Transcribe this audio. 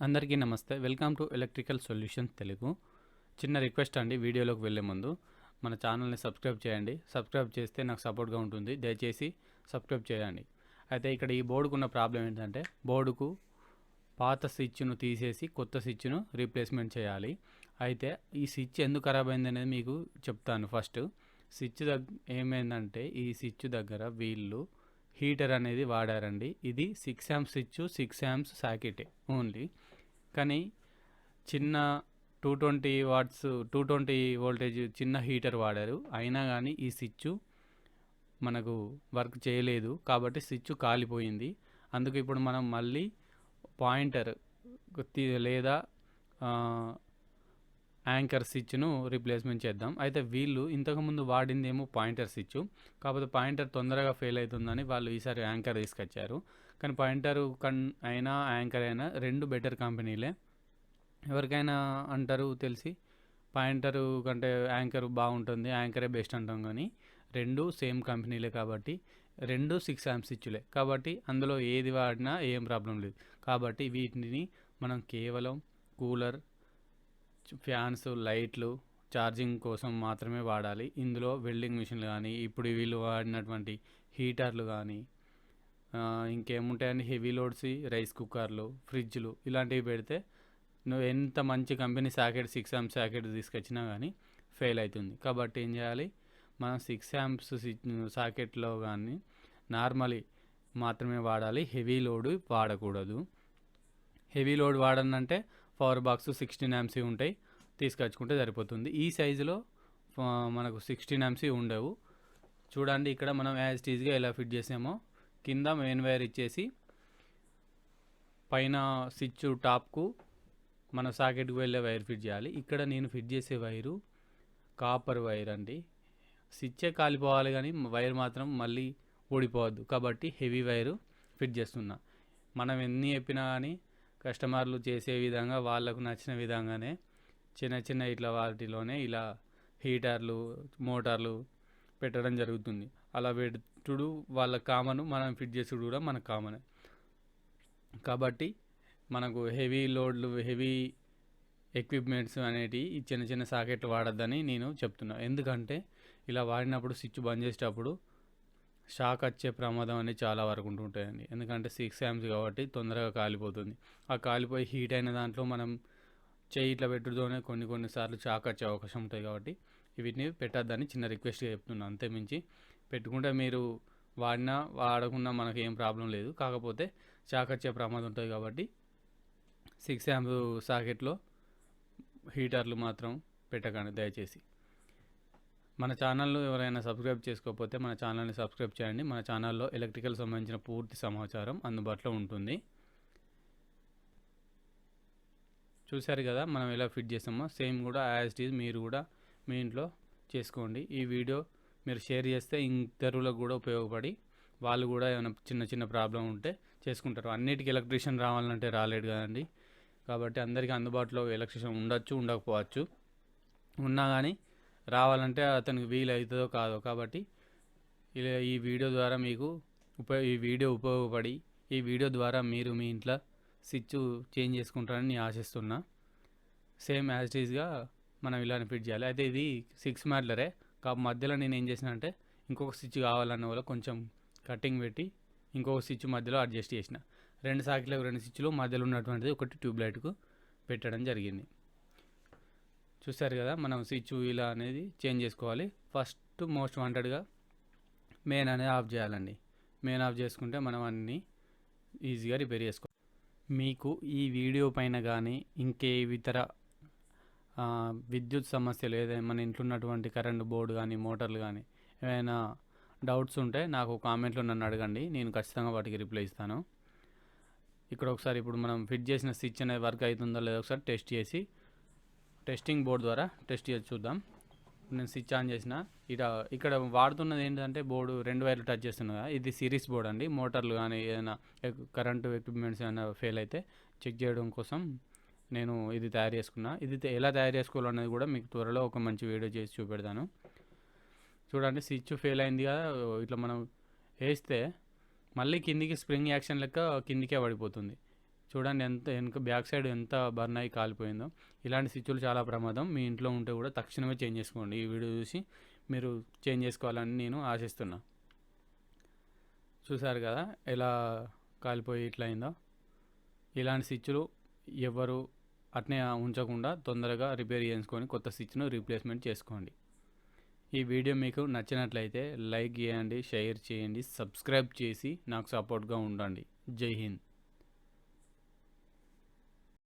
అందరికీ నమస్తే. Welcome to electrical solutions Telugu. చిన్న రిక్వెస్ట్ అండి వీడియోలోకి వెళ్ళే ముందు. మన ఛానల్ని సబ్స్క్రైబ్ చేయండి. సబ్స్క్రైబ్ చేస్తే నాకు సపోర్ట్గా ఉంటుంది. దయచేసి సబ్స్క్రైబ్ చేయండి. అయితే ఇక్కడ ఈ బోర్డుకు ఉన్న ప్రాబ్లం ఏంటంటే బోర్డుకు పాత స్విచ్ను తీసేసి కొత్త స్విచ్ను రీప్లేస్మెంట్ చేయాలి. అయితే ఈ స్విచ్ ఎందుకు ఖరాబ్ అయింది అనేది మీకు చెప్తాను ఫస్ట్. స్విచ్ దగ్గ ఏమైందంటే ఈ స్విచ్ దగ్గర వీళ్ళు హీటర్ అనేది వాడారండి. ఇది six amps switch six amps సాకెటే only. కానీ చిన్న two twenty watts two twenty voltage చిన్న హీటర్ వాడారు. అయినా కానీ ఈ స్విచ్ మనకు వర్క్ చేయలేదు. కాబట్టి స్విచ్ కాలిపోయింది. అందుకు ఇప్పుడు మనం మళ్ళీ పాయింటర్ లేదా యాంకర్ స్విచ్ను రిప్లేస్మెంట్ చేద్దాం. అయితే వీళ్ళు ఇంతకుముందు వాడిందేమో పాయింటర్ స్విచ్ కాకపోతే పాయింటర్ తొందరగా ఫెయిల్ అవుతుందని వాళ్ళు ఈసారి యాంకర్ తీసుకొచ్చారు. కానీ పాయింటర్ కన్ అయినా యాంకర్ అయినా రెండు బెటర్ కంపెనీలే. ఎవరికైనా అంటారు తెలిసి పాయింటరు కంటే యాంకర్ బాగుంటుంది యాంకరే బెస్ట్ అంటాం కానీ రెండు సేమ్ కంపెనీలే కాబట్టి రెండు సిక్స్ యామ్ స్విచ్లే కాబట్టి అందులో ఏది వాడినా ఏం ప్రాబ్లం లేదు. కాబట్టి వీటిని మనం కేవలం కూలర్ ఫ్యాన్స్ లైట్లు ఛార్జింగ్ కోసం మాత్రమే వాడాలి. ఇందులో వెల్డింగ్ మిషన్లు కానీ ఇప్పుడు వీళ్ళు వాడినటువంటి హీటర్లు కానీ ఇంకేముంటాయండి? హెవీ లోడ్స్ రైస్ కుక్కర్లు ఫ్రిడ్జ్లు ఇలాంటివి పెడితే నువ్వు ఎంత మంచి company socket six amps socket తీసుకొచ్చినా కానీ ఫెయిల్ అవుతుంది. కాబట్టి ఏం చేయాలి? మనం సిక్స్ యామ్స్ సాకెట్లో కానీ నార్మలీ మాత్రమే వాడాలి. హెవీ లోడ్ వాడకూడదు. హెవీ లోడ్ వాడనంటే పవర్ బాక్స్ సిక్స్టీన్ ఎంసీ ఉంటాయి తీసుకొచ్చుకుంటే సరిపోతుంది. ఈ సైజులో మనకు సిక్స్టీన్ ఎంసీ ఉండవు. చూడండి ఇక్కడ మనం యాజ్ టీజ్గా ఎలా ఫిట్ చేసామో. కింద మెయిన్ వైర్ ఇచ్చేసి పైన స్విచ్ టాప్కు మన సాకెట్కి వెళ్ళే వైర్ ఫిట్ చేయాలి. ఇక్కడ నేను ఫిట్ చేసే వైరు కాపర్ వైర్ అండి. స్విచ్చే కాలిపోవాలి కానీ వైర్ మాత్రం మళ్ళీ ఊడిపోవద్దు. కాబట్టి హెవీ వైరు ఫిట్ చేస్తున్నా. మనం ఎన్ని చెప్పినా కానీ కస్టమర్లు చేసే విధంగా వాళ్ళకు నచ్చిన విధంగానే చిన్న చిన్న ఇట్లా వాటిలోనే ఇలా హీటర్లు మోటార్లు పెట్టడం జరుగుతుంది. అలా పెట్టుడు వాళ్ళ కామను మనం ఫిట్ చేసుడు కూడా మనకు కామనే. కాబట్టి మనకు హెవీ లోడ్లు హెవీ ఎక్విప్మెంట్స్ అనేటివి ఈ చిన్న చిన్న సాకెట్లు వాడద్దని నేను చెప్తున్నా. ఎందుకంటే ఇలా వాడినప్పుడు స్విచ్ బంద్ చేసేటప్పుడు షాక్ వచ్చే ప్రమాదం అనేది చాలా వరకు ఉంటుంటాయండి ఎందుకంటే సిక్స్ యామ్స్ కాబట్టి తొందరగా కాలిపోతుంది. ఆ కాలిపోయి హీట్ అయిన దాంట్లో మనం చేయి ఇట్లా పెట్టుడుతోనే కొన్ని కొన్నిసార్లు షాక్ వచ్చే అవకాశం ఉంటుంది కాబట్టి వీటిని పెట్టద్దని చిన్న రిక్వెస్ట్గా చెప్తున్నాను. అంతే మించి పెట్టుకుంటే మీరు వాడినా వాడకుండా మనకి ఏం ప్రాబ్లం లేదు. కాకపోతే షాక్ వచ్చే ప్రమాదం ఉంటుంది కాబట్టి సిక్స్ యామ్ సాకెట్లో హీటర్లు మాత్రం పెట్టకండి దయచేసి. మన ఛానల్ను ఎవరైనా సబ్స్క్రైబ్ చేసుకోకపోతే మన ఛానల్ని సబ్స్క్రైబ్ చేయండి. మన ఛానల్లో ఎలక్ట్రికల్ సంబంధించిన పూర్తి సమాచారం అందుబాటులో ఉంటుంది. చూశారు కదా మనం ఎలా ఫిట్ చేస్తామో? సేమ్ కూడా యాజ్టీజ్ ఈజ్ మీరు కూడా మీ ఇంట్లో చేసుకోండి. ఈ వీడియో మీరు షేర్ చేస్తే ఇతరులకు కూడా ఉపయోగపడి వాళ్ళు కూడా ఏమైనా చిన్న చిన్న ప్రాబ్లం ఉంటే చేసుకుంటారు. అన్నిటికీ ఎలక్ట్రీషియన్ రావాలంటే రాలేడు కదండి. కాబట్టి అందరికీ అందుబాటులో ఎలక్ట్రీషియన్ ఉండొచ్చు ఉండకపోవచ్చు. ఉన్నా కానీ రావాలంటే అతనికి వీలు అవుతుందో కాదో కాబట్టి ఇలా ఈ వీడియో ద్వారా మీకు ఉపయోగ ఈ వీడియో ఉపయోగపడి ఈ వీడియో ద్వారా మీరు మీ ఇంట్లో స్విచ్ చేంజ్ చేసుకుంటారని నేను ఆశిస్తున్నా. సేమ్ యాజ్ ఈజ్గా మనం ఇలానే ఫిట్ చేయాలి. అయితే ఇది సిక్స్ మ్యాడ్లరే కా మధ్యలో నేను ఏం చేసిన అంటే ఇంకొక స్విచ్ కావాలన్న వల్ల కొంచెం కటింగ్ పెట్టి ఇంకొక స్విచ్ మధ్యలో అడ్జస్ట్ చేసిన. రెండు సాకిలకు రెండు స్విచ్లు మధ్యలో ఉన్నటువంటిది ఒకటి ట్యూబ్ లైట్కు పెట్టడం జరిగింది. చూసారు కదా మనం స్విచ్ ఇలా అనేది చేంజ్ చేసుకోవాలి. ఫస్ట్ మోస్ట్ వాంటెడ్గా మెయిన్ అనేది ఆఫ్ చేయాలండి. మెయిన్ ఆఫ్ చేసుకుంటే మనం అన్నీ ఈజీగా రిపేర్ చేసుకో మీకు ఈ వీడియో పైన కానీ ఇంకే ఇతర విద్యుత్ సమస్యలు ఏదైనా మన ఇంట్లో ఉన్నటువంటి కరెంటు బోర్డు కానీ మోటార్లు కానీ ఏమైనా డౌట్స్ ఉంటే నాకు కామెంట్లో నన్ను అడగండి. నేను ఖచ్చితంగా వాటికి రిప్లై ఇస్తాను. ఇక్కడ ఒకసారి ఇప్పుడు మనం ఫిట్ చేసిన స్విచ్ అనేది వర్క్ అవుతుందో లేదో ఒకసారి టెస్ట్ చేసి టెస్టింగ్ బోర్డు ద్వారా టెస్ట్ చేసి చూద్దాం. నేను స్విచ్ ఆన్ చేసిన. ఇక్కడ ఇక్కడ వాడుతున్నది ఏంటంటే బోర్డు రెండు వైర్లు టచ్ చేస్తున్నా ఇది సిరీస్ బోర్డ్ అండి. మోటార్లు కానీ ఏదైనా కరెంటు ఎక్విప్మెంట్స్ ఏమైనా ఫెయిల్ అయితే చెక్ చేయడం కోసం నేను ఇది తయారు చేసుకున్నా. ఇది ఎలా తయారు చేసుకోవాలనేది కూడా మీకు త్వరలో ఒక మంచి వీడియో చేసి చూపెడతాను. చూడండి స్విచ్ ఫెయిల్ అయింది కదా. ఇట్లా మనం వేస్తే మళ్ళీ కిందికి స్ప్రింగ్ యాక్షన్ లెక్క కిందికే పడిపోతుంది. చూడండి ఎంత వెనక బ్యాక్ సైడ్ ఎంత బర్న్ అయ్యి కాలిపోయిందో. ఇలాంటి స్విచ్లు చాలా ప్రమాదం. మీ ఇంట్లో ఉంటే కూడా తక్షణమే చేంజ్ చేసుకోండి. ఈ వీడియో చూసి మీరు చేంజ్ చేసుకోవాలని నేను ఆశిస్తున్నా. చూసారు కదా ఎలా కాలిపోయి ఇట్లా అయిందో? ఇలాంటి స్విచ్లు ఎవరు అట్నే ఉంచకుండా తొందరగా రిపేర్ చేసుకొని కొత్త స్విచ్ను రీప్లేస్మెంట్ చేసుకోండి. ఈ వీడియో మీకు నచ్చినట్లయితే లైక్ చేయండి షేర్ చేయండి సబ్స్క్రైబ్ చేసి నాకు సపోర్ట్గా ఉండండి. జై హింద్.